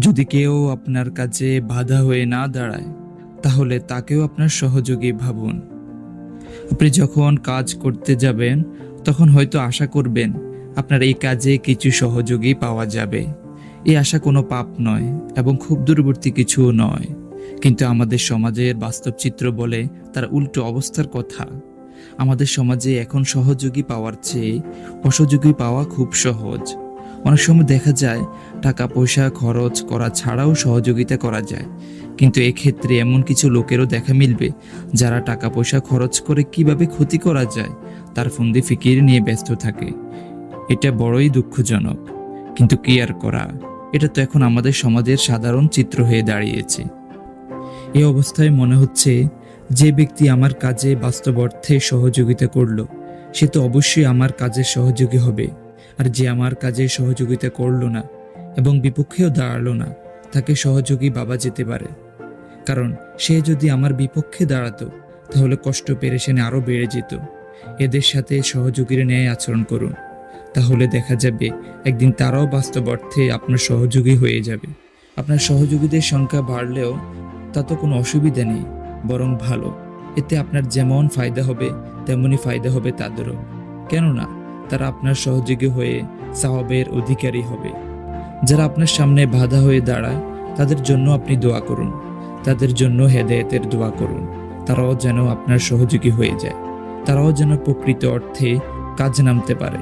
যদি কেউ আপনার কাছে বাধা হয়ে না দাঁড়ায়, তাহলে তাকেও আপনার সহযোগী ভাবুন। আপনি যখন কাজ করতে যাবেন, তখন হয়তো আশা করবেন, আপনার এই কাজে কিছু সহযোগী পাওয়া যাবে। এই আশা কোনো পাপ নয় এবং খুব দূরবর্তী কিছুও নয়। কিন্তু আমাদের সমাজের বাস্তব চিত্র বলে তার উল্টো অবস্থার কথা। আমাদের সমাজে এখন সহযোগী পাওয়ার চেয়ে অসহযোগী পাওয়া খুব সহজ। অনেক সময় দেখা যায় টাকা, পয়সা, খরচ করা ছাড়াও সহযোগিতা করা যায়। কিন্তু এক্ষেত্রে এমন কিছু লোকেরও দেখা মিলবে যারা টাকা, পয়সা, খরচ করে কীভাবে ক্ষতি করা যায় তার ফন্দি ফিকির নিয়ে ব্যস্ত থাকে। এটা বড়ই দুঃখজনক। কিন্তু কি আর করা? এটা তো এখন আমাদের সমাজের সাধারণ চিত্র হয়ে দাঁড়িয়েছে। এই অবস্থায় মনে হচ্ছে যে ব্যক্তি আমার কাজে বাস্তব অর্থে সহযোগিতা করল, সে তো অবশ্যই আমার কাজের সহযোগী হবে। আর যে আমার কাজে সহযোগিতা করল না এবং বিপক্ষেও দাঁড়াল না, তাকে সহযোগী বাবা যেতে পারে। কারণ সে যদি আমার বিপক্ষে দাঁড়াতো, তাহলে কষ্ট পেরেশানি আরও বেড়ে যেত। এদের সাথে সহযোগীর ন্যায় আচরণ করুন। তাহলে দেখা যাবে একদিন তারাও বাস্তব অর্থে আপনার সহযোগী হয়ে যাবে। আপনার সহযোগীদের সংখ্যা বাড়লেও তা তো কোনো অসুবিধা নেই, বরং ভালো। এতে আপনার যেমন ফায়দা হবে তেমনই ফায়দা হবে তাদেরও। কেননা তারা আপনার সহযোগী হয়ে সাহাবের অধিকারী হবে। যারা আপনার সামনে বাধা হয়ে দাঁড়ায়, তাদের জন্য আপনি দোয়া করুন। তাদের জন্য হেদায়েতের দোয়া করুন। তারাও যেন আপনার সহযোগী হয়ে যায়। তারাও যেন প্রকৃত অর্থে কাজ নামতে পারে।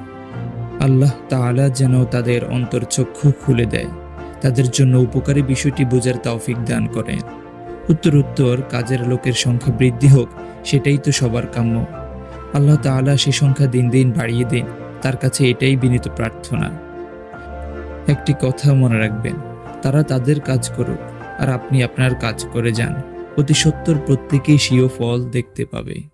আল্লাহ তাআলা যেন তাদের অন্তর্চক্ষু খুলে দেয়। তাদের জন্য উপকারী বিষয়টি বোঝার তৌফিক দান করেন। উত্তর উত্তর কাজের লোকের সংখ্যা বৃদ্ধি হোক, সেটাই তো সবার কাম্য। আল্লাহ তালা সে সংখ্যা দিন দিন বাড়িয়ে দিন। তার কাছে এটাই বিনীত প্রার্থনা। একটি কথা মনে রাখবেন, তারা তাদের কাজ করুক, আর আপনি আপনার কাজ করে যান। অতি সত্তর প্রত্যেকেই স্বীয় ফল দেখতে পাবে।